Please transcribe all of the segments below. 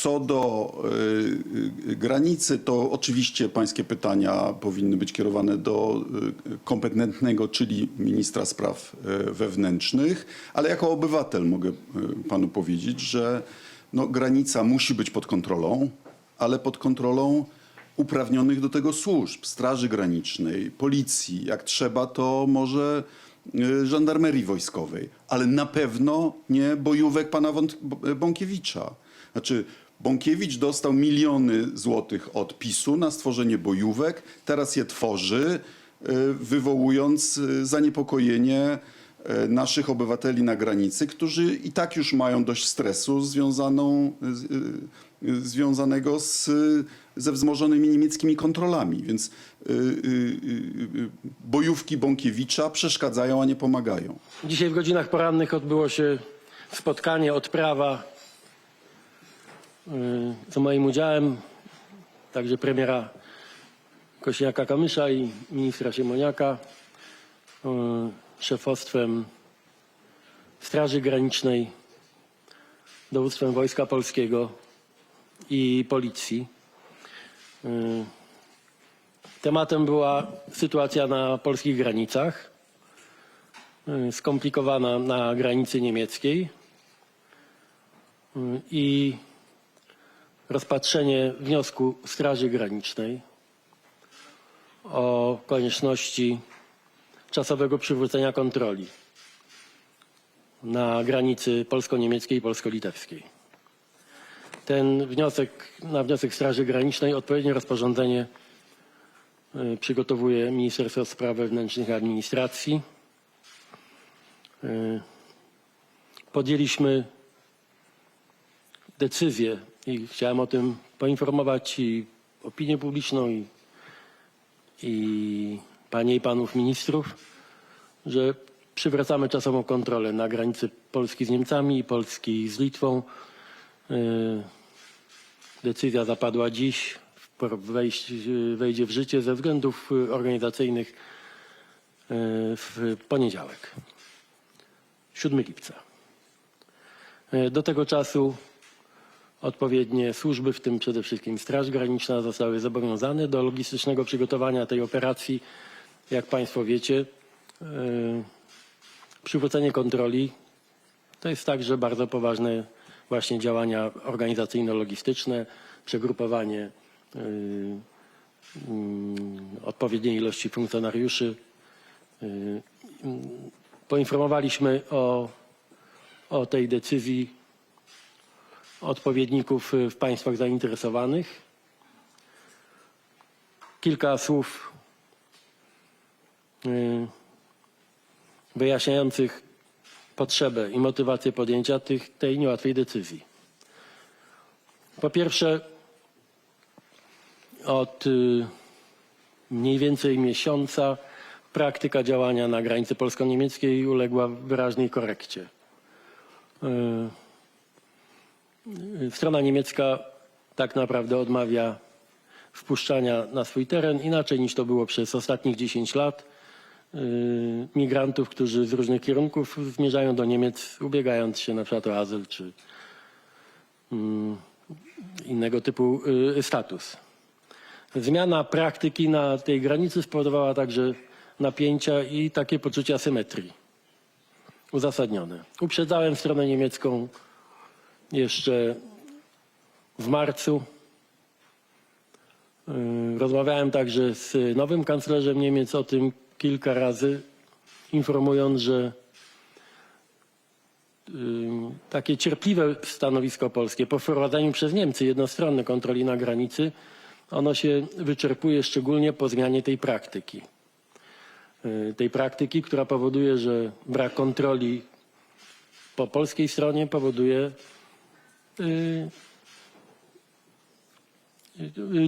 Co do y, y, granicy, to oczywiście pańskie pytania powinny być kierowane do y, kompetentnego, czyli ministra spraw wewnętrznych, ale jako obywatel mogę panu powiedzieć, że no, granica musi być pod kontrolą, ale pod kontrolą uprawnionych do tego służb, Straży Granicznej, Policji. Jak trzeba, to może żandarmerii wojskowej, ale na pewno nie bojówek pana Bąkiewicza. Znaczy, Bąkiewicz dostał miliony złotych od PiSu na stworzenie bojówek, teraz je tworzy, y, wywołując y, zaniepokojenie y, naszych obywateli na granicy, którzy i tak już mają dość stresu związaną, związanego z, ze wzmożonymi niemieckimi kontrolami. Więc bojówki Bąkiewicza przeszkadzają, a nie pomagają. Dzisiaj w godzinach porannych odbyło się spotkanie, odprawa z moim udziałem, także premiera Kośniaka-Kamysza i ministra Siemoniaka, y, szefostwem Straży Granicznej, dowództwem Wojska Polskiego i Policji. Y, Tematem była sytuacja na polskich granicach skomplikowana na granicy niemieckiej i rozpatrzenie wniosku Straży Granicznej o konieczności czasowego przywrócenia kontroli na granicy polsko-niemieckiej i polsko-litewskiej. Ten wniosek, na wniosek Straży Granicznej odpowiednie rozporządzenie y, przygotowuje Ministerstwo Spraw Wewnętrznych i Administracji. Y, podjęliśmy decyzję i chciałem o tym poinformować i opinię publiczną i, i panie i panów ministrów, że przywracamy czasową kontrolę na granicy Polski z Niemcami i Polski z Litwą. Y, Decyzja zapadła dziś, wejść, wejdzie w życie ze względów y, organizacyjnych y, w poniedziałek. 7 lipca. E, Do tego czasu odpowiednie służby, w tym przede wszystkim Straż Graniczna, zostały zobowiązane do logistycznego przygotowania tej operacji. Jak Państwo wiecie, e, przywrócenie kontroli to jest także bardzo poważne właśnie działania organizacyjno-logistyczne, przegrupowanie y, mm, odpowiedniej ilości funkcjonariuszy. Y, mm, Poinformowaliśmy o, o tej decyzji odpowiedników y, w państwach zainteresowanych. Kilka słów y, wyjaśniających potrzebę i motywację podjęcia tych, tej niełatwej decyzji. Po pierwsze, od y, mniej więcej miesiąca praktyka działania na granicy polsko-niemieckiej uległa wyraźnej korekcie. Strona niemiecka tak naprawdę odmawia wpuszczania na swój teren inaczej niż to było przez ostatnich 10 lat y, migrantów, którzy z różnych kierunków zmierzają do Niemiec, ubiegając się na przykład o azyl czy mm, innego typu y, status. Zmiana praktyki na tej granicy spowodowała także napięcia i takie poczucie asymetrii uzasadnione. Uprzedzałem stronę niemiecką jeszcze w marcu. Y, Rozmawiałem także z nowym kanclerzem Niemiec o tym kilka razy, informując, że y, takie cierpliwe stanowisko polskie po wprowadzeniu przez Niemcy jednostronnej kontroli na granicy, ono się wyczerpuje szczególnie po zmianie tej praktyki. Y, Tej praktyki, która powoduje, że brak kontroli po polskiej stronie powoduje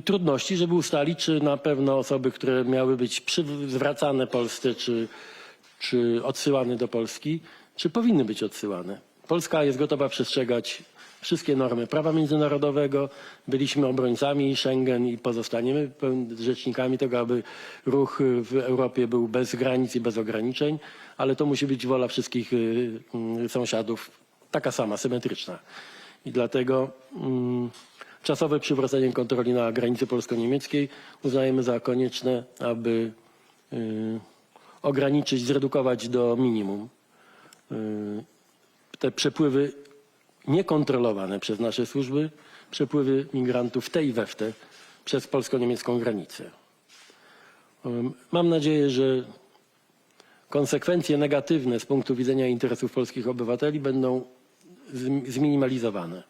trudności, żeby ustalić, czy na pewno osoby, które miały być zwracane Polsce, czy, czy odsyłane do Polski, czy powinny być odsyłane. Polska jest gotowa przestrzegać wszystkie normy prawa międzynarodowego. Byliśmy obrońcami Schengen i pozostaniemy rzecznikami tego, aby ruch y, w Europie był bez granic i bez ograniczeń, ale to musi być wola wszystkich y, y, sąsiadów taka sama, symetryczna. I dlatego mm, czasowe przywrócenie kontroli na granicy polsko-niemieckiej uznajemy za konieczne, aby y, ograniczyć, zredukować do minimum y, te przepływy niekontrolowane przez nasze służby, przepływy migrantów w tej i we w te przez polsko-niemiecką granicę. Ym, Mam nadzieję, że konsekwencje negatywne z punktu widzenia interesów polskich obywateli będą zminimalizowane.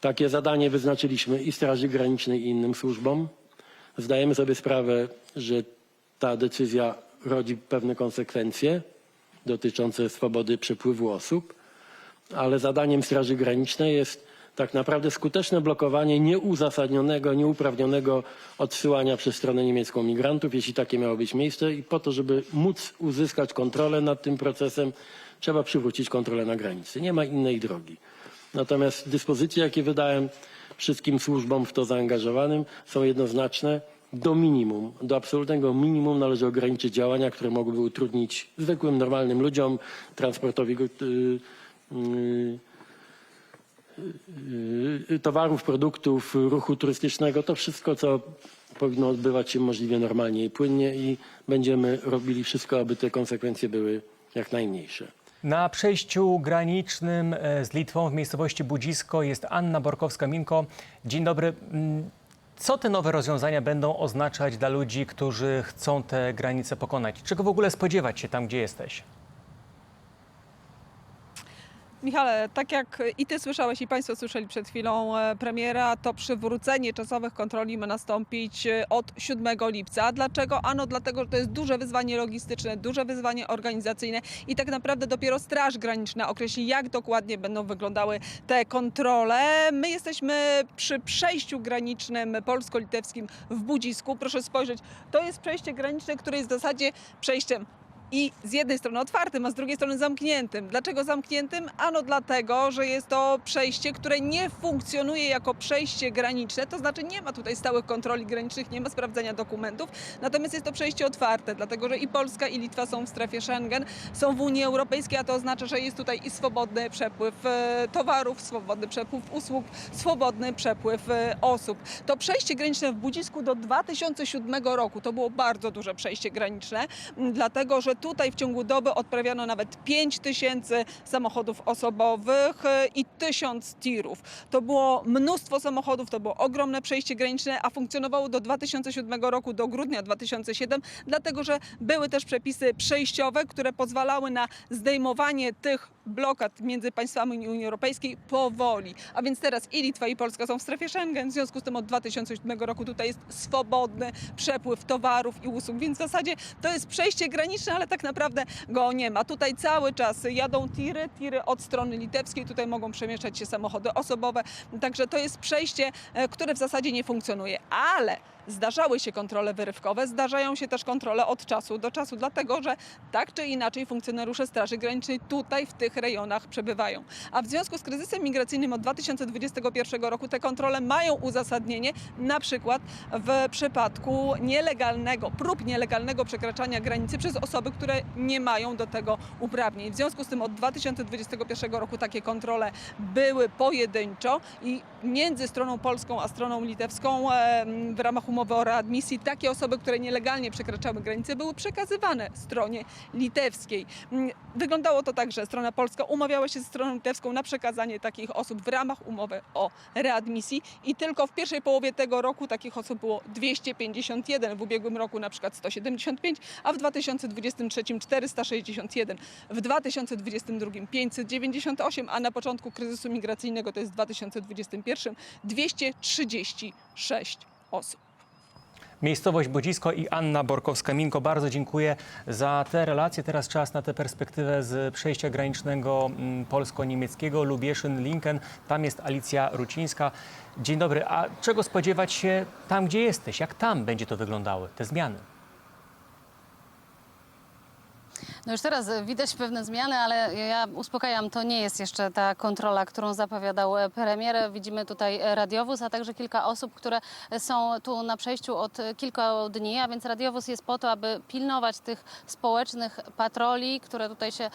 Takie zadanie wyznaczyliśmy i Straży Granicznej, i innym służbom. Zdajemy sobie sprawę, że ta decyzja rodzi pewne konsekwencje dotyczące swobody przepływu osób, ale zadaniem Straży Granicznej jest tak naprawdę skuteczne blokowanie nieuzasadnionego, nieuprawnionego odsyłania przez stronę niemiecką migrantów, jeśli takie miało być miejsce. I po to, żeby móc uzyskać kontrolę nad tym procesem, trzeba przywrócić kontrolę na granicy. Nie ma innej drogi. Natomiast dyspozycje, jakie wydałem wszystkim służbom w to zaangażowanym, są jednoznaczne. Do minimum, do absolutnego minimum należy ograniczyć działania, które mogłyby utrudnić zwykłym, normalnym ludziom transportowi yy, yy, yy, towarów, produktów, ruchu turystycznego. To wszystko, co powinno odbywać się możliwie normalnie i płynnie i będziemy robili wszystko, aby te konsekwencje były jak najmniejsze. Na przejściu granicznym e, z Litwą w miejscowości Budzisko jest Anna Borkowska-Minko. Dzień dobry. Mm, Co te nowe rozwiązania będą oznaczać dla ludzi, którzy chcą te granice pokonać? Czego w ogóle spodziewać się tam, gdzie jesteś? Michale, tak jak i ty słyszałeś i państwo słyszeli przed chwilą e, premiera, to przywrócenie czasowych kontroli ma nastąpić e, od 7 lipca. Dlaczego? Ano dlatego, że to jest duże wyzwanie logistyczne, duże wyzwanie organizacyjne i tak naprawdę dopiero Straż Graniczna określi, jak dokładnie będą wyglądały te kontrole. My jesteśmy przy przejściu granicznym polsko-litewskim w Budzisku. Proszę spojrzeć, to jest przejście graniczne, które jest w zasadzie przejściem i z jednej strony otwartym, a z drugiej strony zamkniętym. Dlaczego zamkniętym? Ano dlatego, że jest to przejście, które nie funkcjonuje jako przejście graniczne, to znaczy nie ma tutaj stałych kontroli granicznych, nie ma sprawdzania dokumentów, natomiast jest to przejście otwarte, dlatego że i Polska i Litwa są w strefie Schengen, są w Unii Europejskiej, a to oznacza, że jest tutaj i swobodny przepływ e, towarów, swobodny przepływ usług, swobodny przepływ e, osób. To przejście graniczne w Budzisku do 2007 roku to było bardzo duże przejście graniczne, dlatego że tutaj w ciągu doby odprawiano nawet 5 tysięcy samochodów osobowych e, i 1000 tirów. To było mnóstwo samochodów, to było ogromne przejście graniczne, a funkcjonowało do 2007 roku, do grudnia 2007, dlatego że były też przepisy przejściowe, które pozwalały na zdejmowanie tych blokad między państwami Unii Europejskiej powoli. A więc teraz i Litwa i Polska są w strefie Schengen, w związku z tym od 2007 roku tutaj jest swobodny przepływ towarów i usług, więc w zasadzie to jest przejście graniczne, ale tak naprawdę go nie ma. Tutaj cały czas jadą tiry, tiry od strony litewskiej, tutaj mogą przemieszczać się samochody osobowe, także to jest przejście, e, które w zasadzie nie funkcjonuje, ale Zdarzały się kontrole wyrywkowe, zdarzają się też kontrole od czasu do czasu, dlatego że tak czy inaczej funkcjonariusze Straży Granicznej tutaj w tych rejonach przebywają. A w związku z kryzysem migracyjnym od 2021 roku te kontrole mają uzasadnienie na przykład w przypadku nielegalnego, prób nielegalnego przekraczania granicy przez osoby, które nie mają do tego uprawnień. W związku z tym od 2021 roku takie kontrole były pojedynczo i między stroną polską a stroną litewską w ramach umowy o readmisji takie osoby, które nielegalnie przekraczały granicę, były przekazywane stronie litewskiej. Mm, Wyglądało to tak, że strona polska umawiała się ze stroną litewską na przekazanie takich osób w ramach umowy o readmisji i tylko w pierwszej połowie tego roku takich osób było 251, w ubiegłym roku na przykład 175, a w 2023 461, w 2022 598, a na początku kryzysu migracyjnego, to jest w 2021, 236 osób. Miejscowość Budzisko i Anna Borkowska-Minko. Bardzo dziękuję za te relacje. Teraz czas na tę perspektywę z przejścia granicznego mm, polsko-niemieckiego Lubieszyn-Linken. Tam jest Alicja Rucińska. Dzień dobry. A czego spodziewać się tam, gdzie jesteś? Jak tam będzie to wyglądało, te zmiany? No już teraz widać pewne zmiany, ale ja uspokajam, to nie jest jeszcze ta kontrola, którą zapowiadał premier. Widzimy tutaj radiowóz, a także kilka osób, które są tu na przejściu od kilku dni, a więc radiowóz jest po to, aby pilnować tych społecznych patroli, które tutaj się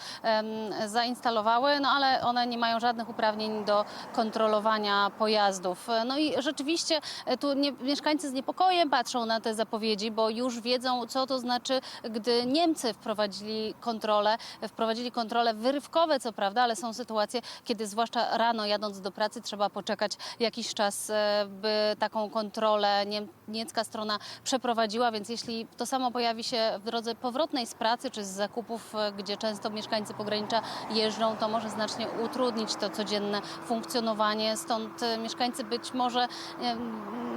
zainstalowały, no ale one nie mają żadnych uprawnień do kontrolowania pojazdów. No i rzeczywiście e, tu nie, mieszkańcy z niepokojem patrzą na te zapowiedzi, bo już wiedzą, co to znaczy, gdy Niemcy wprowadzili kontrolę, wprowadzili kontrole wyrywkowe, co prawda, ale są sytuacje, kiedy zwłaszcza rano jadąc do pracy trzeba poczekać jakiś czas, e, by taką kontrolę niem- niemiecka strona przeprowadziła, więc jeśli to samo pojawi się w drodze powrotnej z pracy czy z zakupów, e, gdzie często mieszkańcy pogranicza jeżdżą, to może znacznie utrudnić to codzienne funkcjonowanie. Stąd e, mieszkańcy być może,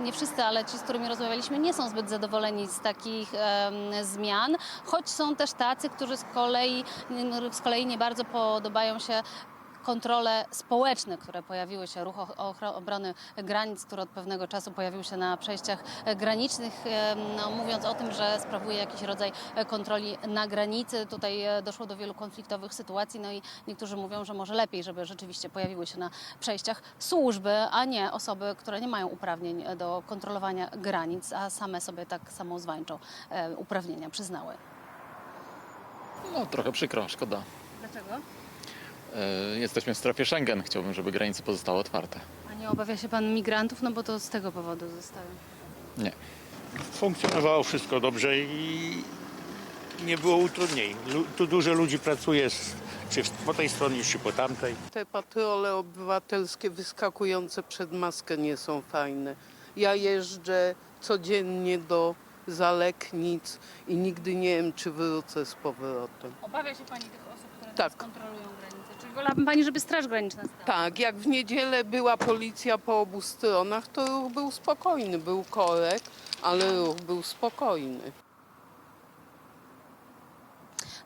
nie wszyscy, ale ci, z którymi rozmawialiśmy, nie są zbyt zadowoleni z takich zmian, choć są też tacy, którzy z kolei, z kolei nie bardzo podobają się kontrole społeczne, które pojawiły się, ruch obrony granic, który od pewnego czasu pojawił się na przejściach granicznych, no, mówiąc o tym, że sprawuje jakiś rodzaj kontroli na granicy. Tutaj e, doszło do wielu konfliktowych sytuacji, no i niektórzy mówią, że może lepiej, żeby rzeczywiście pojawiły się na przejściach służby, a nie osoby, które nie mają uprawnień e, do kontrolowania granic, a same sobie tak samozwańczo e, uprawnienia przyznały. No trochę przykro, szkoda. Dlaczego? E, Jesteśmy w strefie Schengen. Chciałbym, żeby granice pozostały otwarte. A nie obawia się pan migrantów? No bo to z tego powodu zostały. Nie. funkcjonowało wszystko dobrze i nie było utrudnień. Lu- Tu dużo ludzi pracuje, z, czy po tej stronie, czy po tamtej. Te patrole obywatelskie wyskakujące przed maskę nie są fajne. Ja jeżdżę codziennie do Zaleknic i nigdy nie wiem, czy wrócę z powrotem. Obawia się pani tych osób, które Tak. kontrolują granicę? Czy wolałaby pani, żeby Straż Graniczna stała? Tak, jak w niedzielę była policja po obu stronach, to ruch był spokojny. Był korek, ale ruch był spokojny.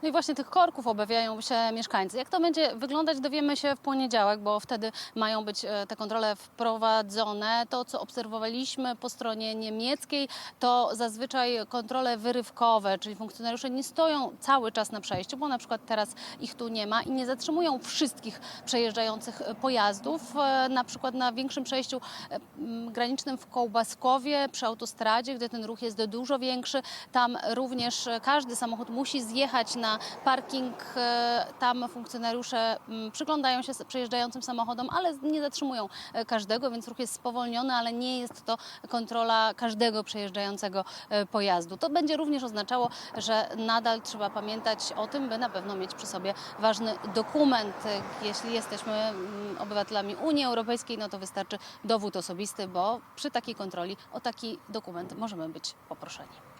No i właśnie tych korków obawiają się mieszkańcy. Jak to będzie wyglądać, dowiemy się w poniedziałek, bo wtedy mają być e, te kontrole wprowadzone. To, co obserwowaliśmy po stronie niemieckiej, to zazwyczaj kontrole wyrywkowe, czyli funkcjonariusze nie stoją cały czas na przejściu, bo na przykład teraz ich tu nie ma i nie zatrzymują wszystkich przejeżdżających pojazdów. E, Na przykład na większym przejściu e, granicznym w Kołbaskowie przy autostradzie, gdzie ten ruch jest dużo większy, tam również e, każdy samochód musi zjechać na parking. e, Tam funkcjonariusze m, przyglądają się przejeżdżającym samochodom, ale nie zatrzymują e, każdego, więc ruch jest spowolniony, ale nie jest to kontrola każdego przejeżdżającego e, pojazdu. To będzie również oznaczało, że nadal trzeba pamiętać o tym, by na pewno mieć przy sobie ważny dokument. Jeśli jesteśmy mm, obywatelami Unii Europejskiej, no to wystarczy dowód osobisty, bo przy takiej kontroli o taki dokument możemy być poproszeni.